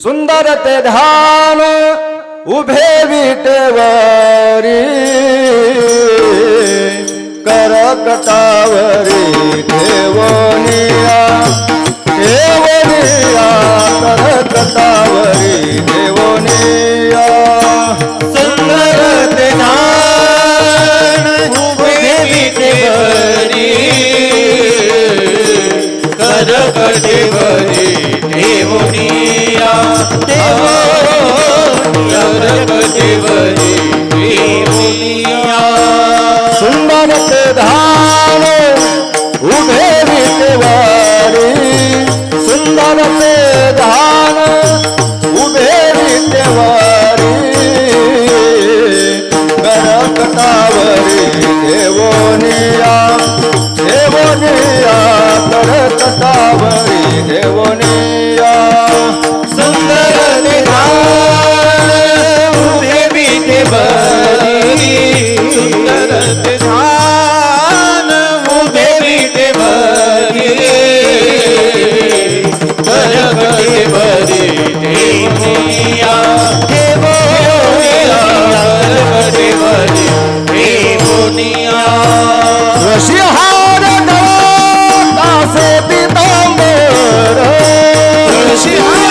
सुंदर ते ध्यान उभे विटेवरी करकटावरी ठेवनिया देवनिया દેવોનિયા તર કટાવરી દેવોની शिहार गळा कासे पितांबर शिहार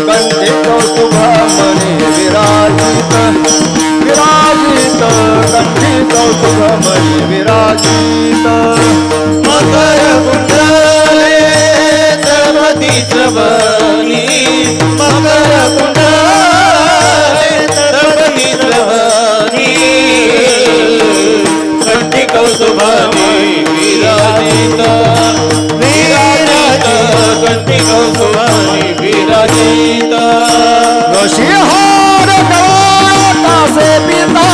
कंठे कौतुभा मणी विराजित विराजित। कंठी कौतुभा मणी विराजित। baby, love.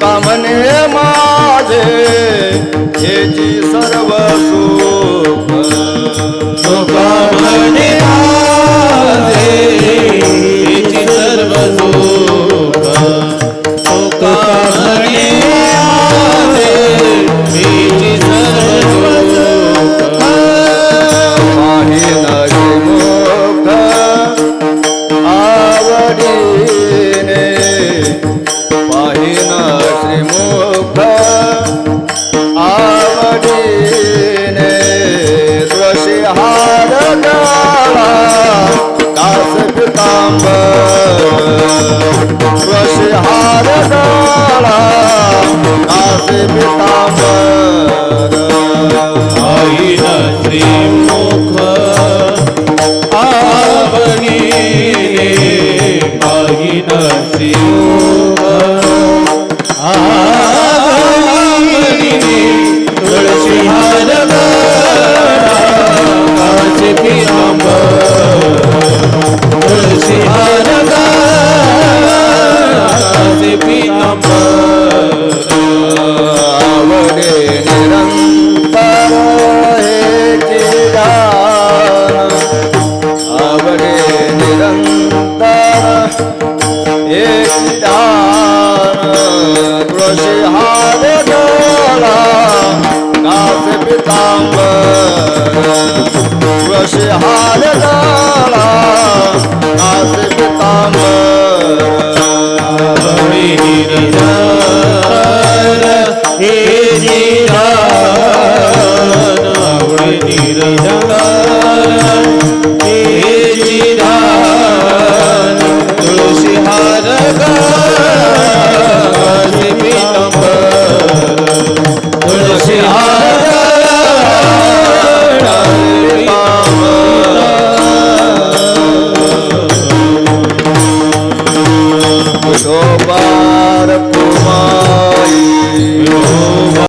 કામને માજે જેજી સર્વ સુખ કામને માજે पिताबर आई श्री मुख आवनिले आई श्री मुख आ निरधार हे निरावळ